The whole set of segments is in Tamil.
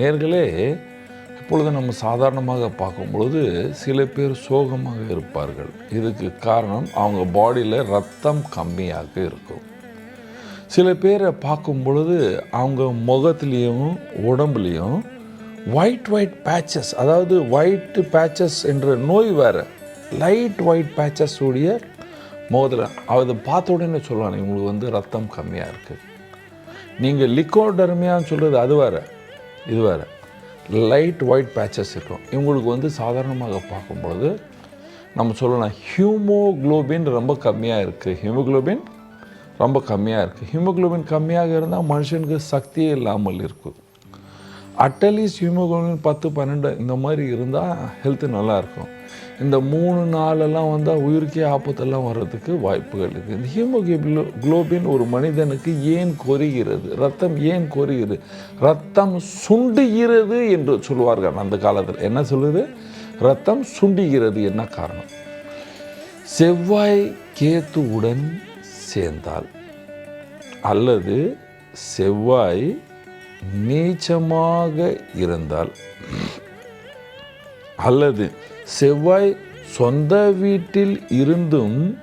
நேர்களே இப்பொழுது நம்ம சாதாரணமாக பார்க்கும் பொழுது சில பேர் சோகமாக இருப்பார்கள். இதுக்கு காரணம் அவங்க பாடியில் ரத்தம் கம்மியாக இருக்கும். சில பேரை பார்க்கும் பொழுது அவங்க முகத்துலேயும் உடம்புலேயும் ஒயிட் ஒயிட் பேச்சஸ் அதாவது ஒயிட் பேச்சஸ் என்ற நோய் வேறு லைட் ஒயிட் பேச்சஸ் உடைய முகத்தில் அதை பார்த்த உடனே சொல்லுவாங்க இவங்களுக்கு வந்து ரத்தம் கம்மியாக இருக்குது நீங்கள் லிக்கோடர்மியான்னு சொல்கிறது அது வேறு. இது வேறு. லைட் ஒயிட் பேச்சஸ் இருக்கும். இவங்களுக்கு வந்து சாதாரணமாக பார்க்கும் பொழுது நம்ம சொல்லலாம் ஹியூமோக்ளோபின் ரொம்ப கம்மியாக இருக்குது ஹியூமோக்ளோபின் ரொம்ப கம்மியாக இருக்குது ஹியூமோக்ளோபின் கம்மியாக இருந்தால் மனுஷனுக்கு சக்தியே இல்லாமல் இருக்கும். அட்டலீஸ்ட் ஹியூமோக்ளோபின் பத்து பன்னெண்டு இந்த மாதிரி இருந்தால் ஹெல்த்து நல்லாயிருக்கும் இந்த மூணு நாளெல்லாம் வந்தால் உயிருக்கே ஆபத்தெல்லாம் வர்றதுக்கு வாய்ப்புகள் இருக்குது இந்த ஹீமோகுளோ குளோபின் ஒரு மனிதனுக்கு ஏன் கொரிகிறது? ரத்தம் ஏன் கொரிகிறது? ரத்தம் சுண்டுகிறது என்று சொல்லுவார்கள் அந்த காலத்தில். என்ன சொல்லுது? ரத்தம் சுண்டுகிறது என்ன காரணம்? செவ்வாய் கேத்துவுடன் சேர்ந்தால் அல்லது செவ்வாய் நீச்சமாக இருந்தால் அல்லது செவ்வாய் சொந்த வீட்டில் இருந்தும்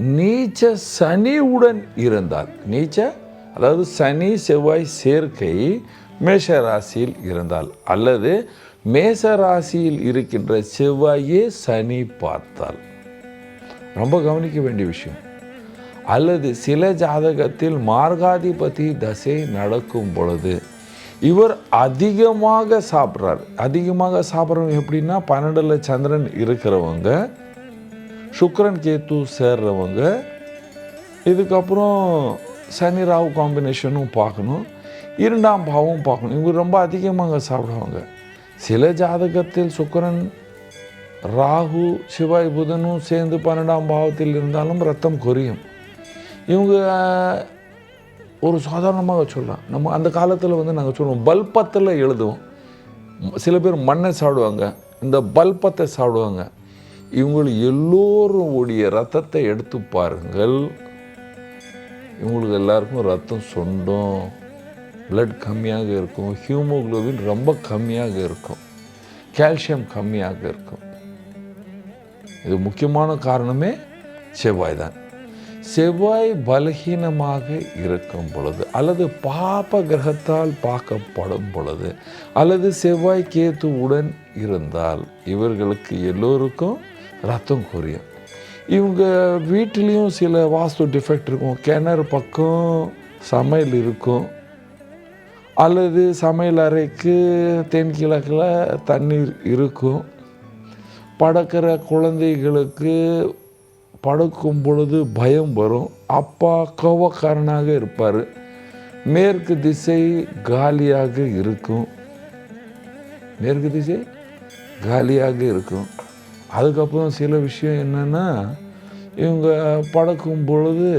நீச்ச சனியுடன் இருந்தால் நீச்ச அதாவது சனி செவ்வாய் சேர்க்கை மேஷ ராசியில் இருந்தால் அல்லது மேச ராசியில் இருக்கின்ற செவ்வாயே சனி பார்த்தால். ரொம்ப கவனிக்க வேண்டிய விஷயம். அல்லது சில ஜாதகத்தில் மார்காதிபதி தசை நடக்கும் பொழுது இவர் அதிகமாக சாப்பிட்றாரு. அதிகமாக சாப்பிட்றவங்க எப்படின்னா பன்னெண்டில் சந்திரன் இருக்கிறவங்க சுக்ரன் கேத்து சேர்றவங்க இதுக்கப்புறம் சனி ராகு காம்பினேஷனும் பார்க்கணும். இரண்டாம் பாவம் பார்க்கணும். இவங்க ரொம்ப அதிகமாக சாப்பிடுவாங்க. சில ஜாதகத்தில் சுக்கரன் ராகு சிவாய் புதனும் சேர்ந்து பன்னெண்டாம் பாவத்தில் இருந்தாலும் ரத்தம் குறையும் இவங்க ஒரு சாதாரணமாக சொல்லலாம். நம்ம அந்த காலத்தில் வந்து நாங்கள் சொல்லுவோம் பல்பத்தில் எழுதுவோம். சில பேர் மண்ணை சாப்பிடுவாங்க இந்த பல்பத்தை சாப்பிடுவாங்க. இவங்களுக்கு எல்லோரும் உடைய ரத்தத்தை எடுத்து பாருங்கள். இவங்களுக்கு எல்லாருக்கும் ரத்தம் சொண்டும் பிளட் கம்மியாக இருக்கும் ஹியூமோகுளோபின் ரொம்ப கம்மியாக இருக்கும் கால்சியம் கம்மியாக இருக்கும். இது முக்கியமான காரணமே செவ்வாய் தான். செவ்வாய் பலகீனமாக இருக்கும் பொழுது அல்லது பாப கிரகத்தால் பார்க்கப்படும் பொழுது அல்லது செவ்வாய் கேத்துவுடன் இருந்தால் இவர்களுக்கு எல்லோருக்கும் ரத்தம் குறையும். இவங்க வீட்டிலையும் சில வாஸ்து டிஃபெக்ட் இருக்கும். கிணறு பக்கம் சமையல் இருக்கும். அல்லது சமையல் அறைக்கு தென்கிழக்கில் தண்ணீர் இருக்கும். படக்கிற குழந்தைகளுக்கு படுக்கும் பொழுது பயம் வரும். அப்பா கோவக்காரனாக இருப்பார். மேற்கு திசை காலியாக இருக்கும். மேற்கு திசை காலியாக இருக்கும். அதுக்கப்புறம் சில விஷயம் என்னென்னா இவங்க படுக்கும் பொழுது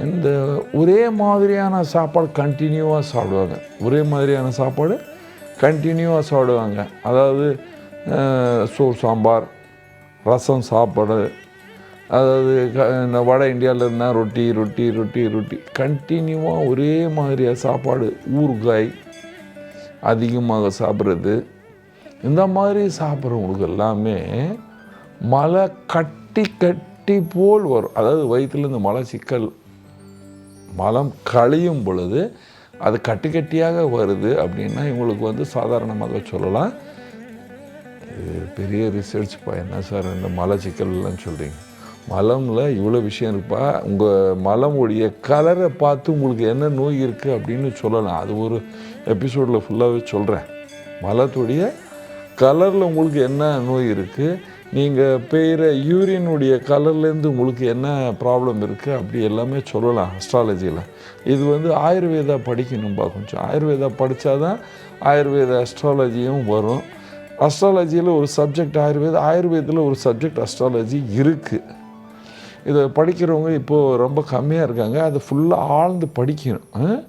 இந்த ஒரே மாதிரியான சாப்பாடு கண்டினியூவாக சாப்பிடுவாங்க. ஒரே மாதிரியான சாப்பாடு கண்டினியூவாக சாப்பிடுவாங்க. அதாவது சோறு சாம்பார் ரசம் சாப்பாடு அதாவது க- இந்த வட இந்தியாவில் இருந்தால் ரொட்டி ரொட்டி ரொட்டி ரொட்டி. கண்டினியூவாக ஒரே மாதிரியாக சாப்பாடு ஊறுகாய் அதிகமாக சாப்பிட்றது. இந்த மாதிரி சாப்பிட்றவங்களுக்கு எல்லாமே மலை கட்டி கட்டி போல் வரும். அதாவது வயிற்றுலேருந்து மலை சிக்கல் மலம் கழியும் பொழுது அது கட்டி கட்டியாக வருது அப்படின்னா இவங்களுக்கு வந்து சாதாரணமாக சொல்லலாம். இது பெரிய ரிசர்ச் பா என்ன சார் இந்த மலை சிக்கல்லாம் சொல்கிறீங்க மலமில் இவ்வளோ விஷயம் இருப்பா உங்கள் மலமுடைய கலரை பார்த்து உங்களுக்கு என்ன நோய் இருக்குது அப்படின்னு சொல்லலாம். அது ஒரு எபிசோடில் ஃபுல்லாகவே சொல்கிறேன் மலத்துடைய கலரில் உங்களுக்கு என்ன நோய் இருக்குது நீங்கள் பெய்கிற யூரியனுடைய கலர்லேருந்து உங்களுக்கு என்ன ப்ராப்ளம் இருக்குது அப்படி எல்லாமே சொல்லலாம் அஸ்ட்ராலஜியில் இது வந்து ஆயுர்வேதா படிக்கணும்பா கொஞ்சம். ஆயுர்வேதா படித்தா தான் ஆயுர்வேத அஸ்ட்ராலஜியும் வரும். அஸ்ட்ராலஜியில் ஒரு சப்ஜெக்ட் ஆயுர்வேத ஆயுர்வேதத்தில் ஒரு சப்ஜெக்ட் அஸ்ட்ராலஜி இருக்குது இதை படிக்கிறவங்க இப்போது ரொம்ப கம்மியாக இருக்காங்க. அது ஃபுல்லாக ஆழ்ந்து படிக்கணும்.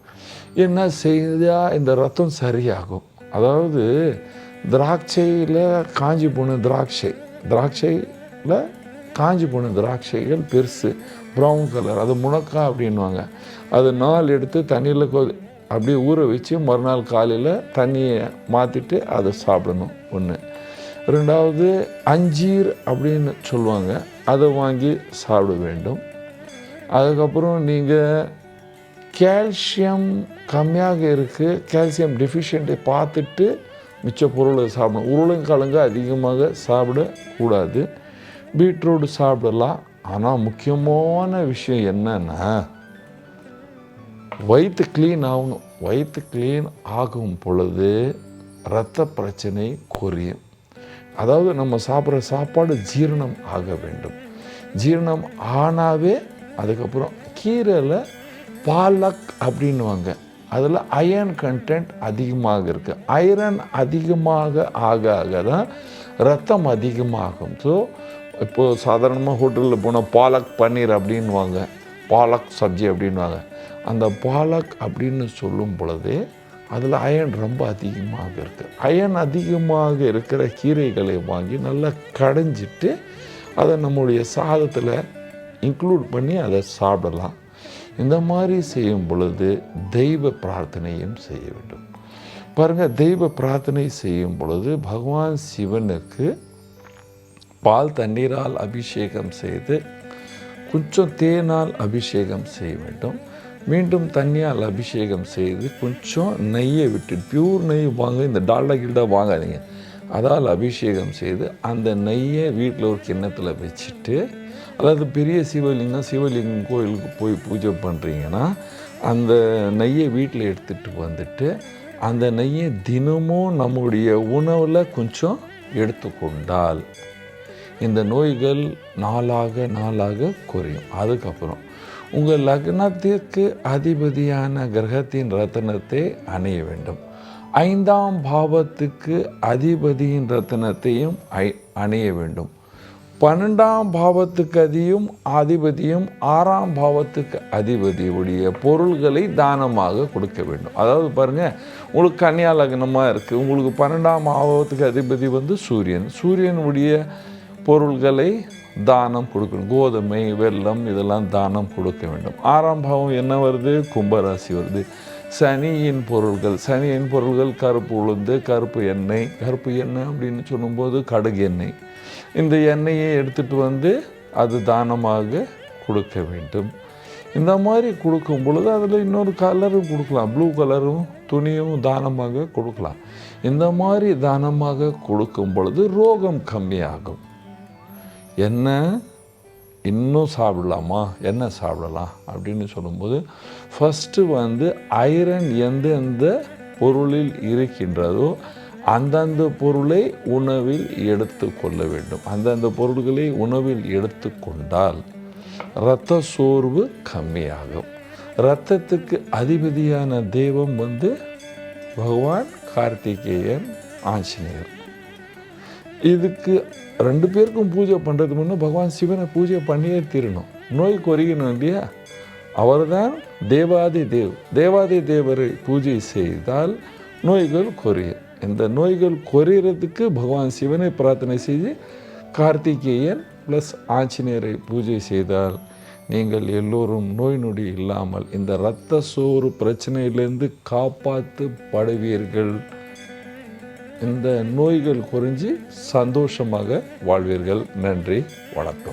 என்ன செய்தால் இந்த ரத்தம் சரியாகும்? அதாவது திராட்சையில் காஞ்சி போன திராட்சை. திராட்சையில் காஞ்சி போன திராட்சைகள் பெருசு ப்ரௌன் கலர் அது முனக்கா அப்படின்வாங்க அது நாள் எடுத்து தண்ணியில் கொ அப்படியே ஊற வச்சு மறுநாள் காலையில் தண்ணியை மாற்றிட்டு அதை சாப்பிடணும். ஒன்று ரெண்டாவது அஞ்சீர் அப்படின்னு சொல்லுவாங்க. அதை வாங்கி சாப்பிட வேண்டும். அதுக்கப்புறம் நீங்கள் கால்சியம் கம்மியாக இருக்குது கால்சியம் டெஃபிஷியண்ட்டை பார்த்துட்டு மிச்ச பொருளை சாப்பிடணும். உருளைக்கிழங்கு அதிகமாக சாப்பிடக்கூடாது. பீட்ரூட் சாப்பிடலாம். ஆனால் முக்கியமான விஷயம் என்னென்னா வயிற்று க்ளீன் ஆகணும். வயிற்று க்ளீன் ஆகும் பொழுது இரத்த பிரச்சனை குறையும். அதாவது நம்ம சாப்பிட்ற சாப்பாடு ஜீரணம் ஆக வேண்டும். ஜீரணம் ஆனாவே அதுக்கப்புறம் கீரையில் பாலக் அப்படின்னுவாங்க. அதில் அயர்ன் கண்டென்ட் அதிகமாக இருக்குது ஐரன் அதிகமாக ஆக ஆக தான் ரத்தம் அதிகமாகும். ஸோ இப்போது சாதாரணமாக ஹோட்டலில் போனால் பாலக் பன்னீர் அப்படின்வாங்க பாலக் சப்ஜி அப்படின்வாங்க அந்த பாலக் அப்படின்னு சொல்லும் பொழுதே அதில் அயன் ரொம்ப அதிகமாக இருக்குது அயன் அதிகமாக இருக்கிற கீரைகளை வாங்கி நல்லா கடைஞ்சிட்டு அதை நம்முடைய சாதத்தில் இன்க்ளூட் பண்ணி அதை சாப்பிடலாம். இந்த மாதிரி செய்யும் பொழுது தெய்வ பிரார்த்தனையும் செய்ய வேண்டும். பாருங்கள் தெய்வ பிரார்த்தனை செய்யும் பொழுது பகவான் சிவனுக்கு பால் தண்ணீரால் அபிஷேகம் செய்து கொஞ்சம் தேனால் அபிஷேகம் செய்ய வேண்டும். மீண்டும் தண்ணியால் அபிஷேகம் செய்து கொஞ்சம் நெய்யை விட்டு பியூர் நெய் வாங்க இந்த டால்டா கில்டா வாங்காதீங்க. அதால் அபிஷேகம் செய்து அந்த நெய்யை வீட்டில் ஒரு கிண்ணத்தில் வச்சுட்டு அதாவது பெரிய சிவலிங்கம் சிவலிங்கம் கோயிலுக்கு போய் பூஜை பண்ணுறீங்கன்னா அந்த நெய்யை வீட்டில் எடுத்துகிட்டு வந்துட்டு அந்த நெய்யை தினமும் நம்முடைய உணவில் கொஞ்சம் எடுத்துக்கொண்டால் இந்த நோய்கள் நாளாக நாளாக குறையும். அதுக்கப்புறம் உங்கள் லக்னத்திற்கு அதிபதியான கிரகத்தின் ரத்தனத்தை அணிய வேண்டும். ஐந்தாம் பாவத்துக்கு அதிபதியின் ரத்தனத்தையும் அணிய வேண்டும். பன்னெண்டாம் பாவத்துக்கு அதியும் அதிபதியும் ஆறாம் பாவத்துக்கு அதிபதியுடைய பொருள்களை தானமாக கொடுக்க வேண்டும். அதாவது பாருங்கள் உங்களுக்கு கன்னியா லக்னமாக இருக்குது உங்களுக்கு பன்னெண்டாம் பாவத்துக்கு அதிபதி வந்து சூரியன். சூரியனுடைய பொருள்களை தானம் கொடுக்கணும். கோதுமை வெல்லம் இதெல்லாம் தானம் கொடுக்க வேண்டும். ஆறாம் பாவம் என்ன வருது? கும்பராசி வருது. சனியின் பொருள்கள் சனியின் பொருள்கள் கருப்பு உளுந்து கருப்பு எண்ணெய். கருப்பு எண்ணெய் அப்படின்னு சொல்லும்போது கடுகு எண்ணெய். இந்த எண்ணெயை எடுத்துகிட்டு வந்து அது தானமாக கொடுக்க வேண்டும். இந்த மாதிரி கொடுக்கும் பொழுது அதில் இன்னொரு கலரும் கொடுக்கலாம். ப்ளூ கலரும் துணியும் தானமாக கொடுக்கலாம். இந்த மாதிரி தானமாக கொடுக்கும் பொழுது ரோகம் கம்மியாகும். என்ன? இன்னும் சாப்பிடலாமா? என்ன சாப்பிடலாம்? அப்படின்னு சொல்லும்போது ஃபஸ்ட்டு வந்து ஐரன் எந்தெந்த பொருளில் இருக்கின்றதோ அந்தந்த பொருளை உணவில் எடுத்து கொள்ள வேண்டும். அந்தந்த பொருள்களை உணவில் எடுத்துக்கொண்டால் இரத்த சோர்வு கம்மியாகும். இரத்தத்துக்கு அதிபதியான தெய்வம் வந்து பகவான் கார்த்திகேயன் ஆஞ்சநேயர். இதுக்கு ரெண்டு பேருக்கும் பூஜை பண்ணுறது முன்னே பகவான் சிவனை பூஜை பண்ணியே தீரணும். நோய் குறையணும் இல்லையா? அவர் தான் தேவாதி தேவ். தேவாதி தேவரை பூஜை செய்தால் நோய்கள் குறையும். இந்த நோய்கள் குறையிறதுக்கு பகவான் சிவனை பிரார்த்தனை செய்து கார்த்திகேயன் ப்ளஸ் ஆஞ்சநேயரை பூஜை செய்தால் நீங்கள் எல்லோரும் நோய் நொடி இல்லாமல் இந்த இரத்த சோறு பிரச்சனையிலேருந்து காப்பாற்று படுவீர்கள். இந்த நோய்கள் குறைஞ்சி சந்தோஷமாக வாழ்வீர்கள். நன்றி வணக்கம்.